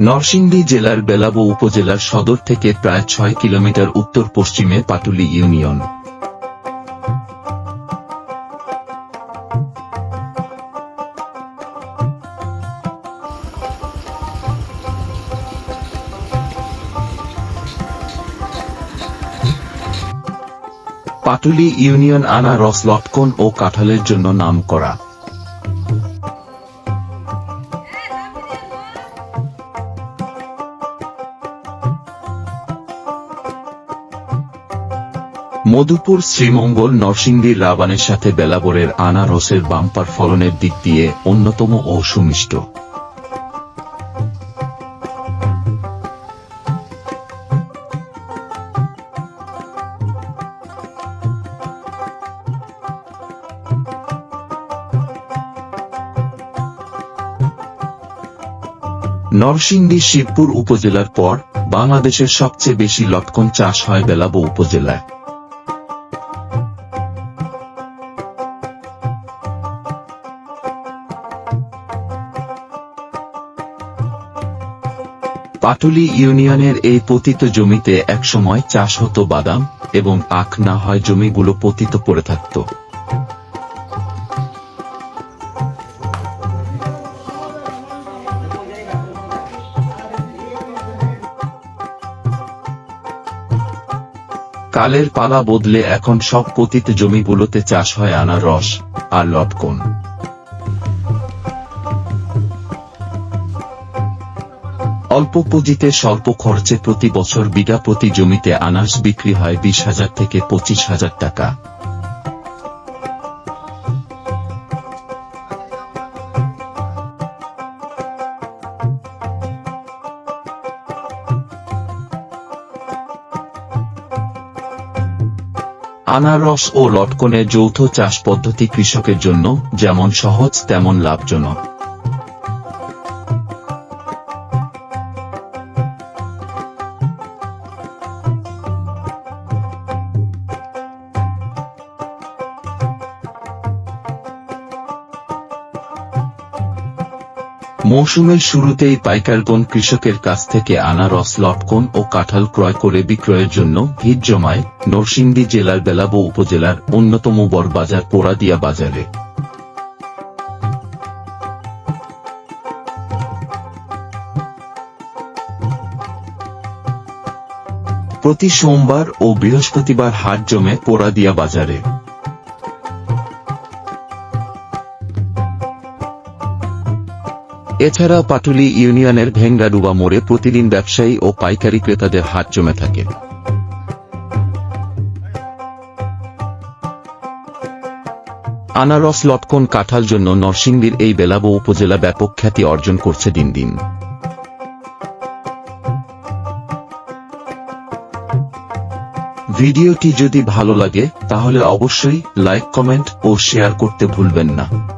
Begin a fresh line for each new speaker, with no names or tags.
নরসিংদী জেলার বেলাবো উপজেলার সদর থেকে প্রায় ছয় কিলোমিটার উত্তর পশ্চিমে পাটুলি ইউনিয়ন। পাটুলি ইউনিয়ন আনারস লটকন ও কাঁঠালের জন্য নাম করা মধুপুর, শ্রীমঙ্গল, নরসিংদীর রাবানের সাথে বেলাবরের আনারসের বাম্পার ফলনের দিক দিয়ে অন্যতম ও সুমিষ্ট। নরসিংদী, শিবপুর উপজেলার পর বাংলাদেশের সবচেয়ে বেশি লটকন চাষ হয় বেলাবো উপজেলায়। পাটুলি ইউনিয়নের এই পতিত জমিতে একসময় চাষ হতো বাদাম এবং আখ না হয় জমিগুলো পতিত পড়ে থাকত। কালের পালা বদলে এখন সব পতিত জমিগুলোতে চাষ হয় আনারস আর লটকন। অল্প পুঁজিতে স্বল্প খরচে প্রতি বছর বিঘা প্রতি জমিতে আনাস বিক্রি হয় বিশ হাজার থেকে পঁচিশ হাজার টাকা। আনারস ও লটকনে যৌথ চাষ পদ্ধতি কৃষকের জন্য যেমন সহজ, তেমন লাভজনক। মৌসুমের শুরুতেই পাইকারগণ কৃষকের কাছ থেকে আনারস, লটকন ও কাঁঠাল ক্রয় করে বিক্রয়ের জন্য ভিড় জমায় নরসিংদী জেলার বেলাবো উপজেলার অন্যতম বড় বাজার পোড়াদিয়া বাজারে। প্রতি সোমবার ও বৃহস্পতিবার হাট জমে পোড়াদিয়া বাজারে। এছাড়া পাটুলি ইউনিয়নের ভেঙ্গাডুবা মোড়ে প্রতিদিন ব্যবসায়ী ও পাইকারি ক্রেতাদের হাট জমে থাকে। আনারস, লটকন, কাঁঠাল জন্য নরসিংদীর এই বেলাবো উপজেলা ব্যাপক খ্যাতি অর্জন করছে দিন দিন। ভিডিওটি যদি ভালো লাগে, তাহলে অবশ্যই লাইক, কমেন্ট ও শেয়ার করতে ভুলবেন না।